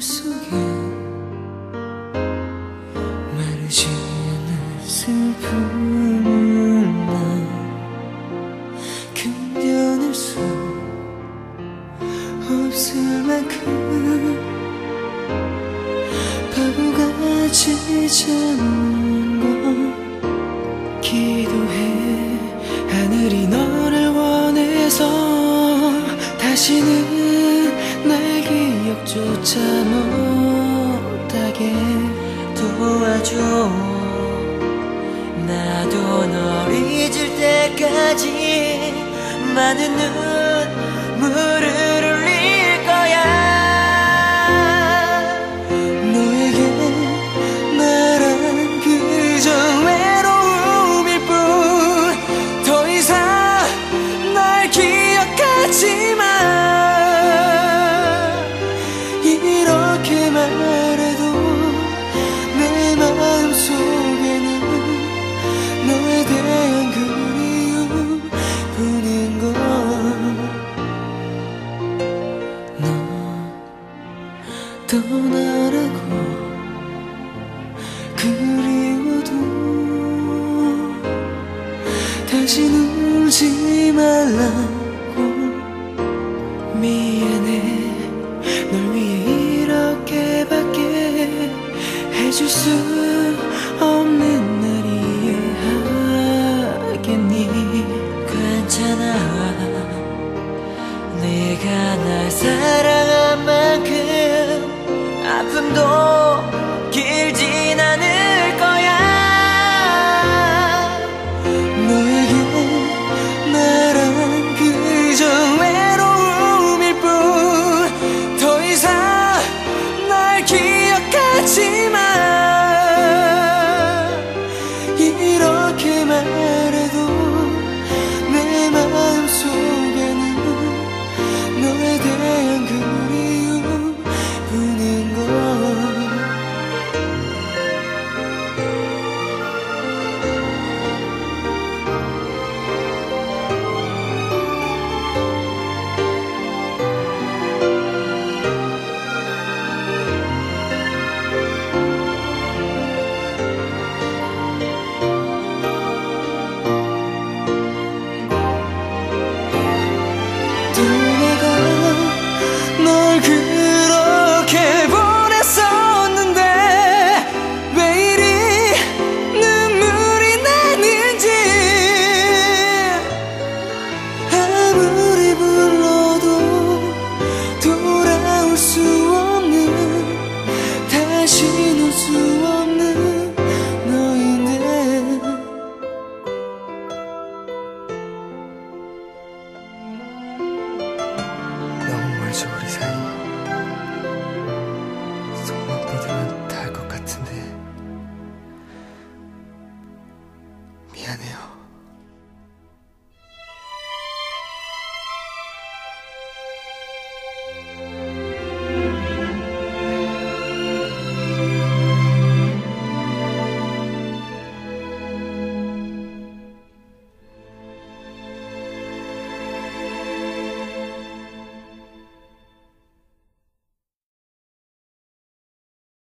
속에 마르지 않은 슬픔은 나 견뎌낼 수 없을 만큼 바보같이 잠은 건 기도해. 하늘이 너를 원해서 다시는 조차 못하게 도와줘. 나도 널 잊을 때까지 많은 눈물을 떠나라고 그리워도 다시 울지 말라고 미안해. 널 위해 이렇게밖에 해줄 수 없는 날 이해하겠니? 괜찮아. 내가 날 사랑한 만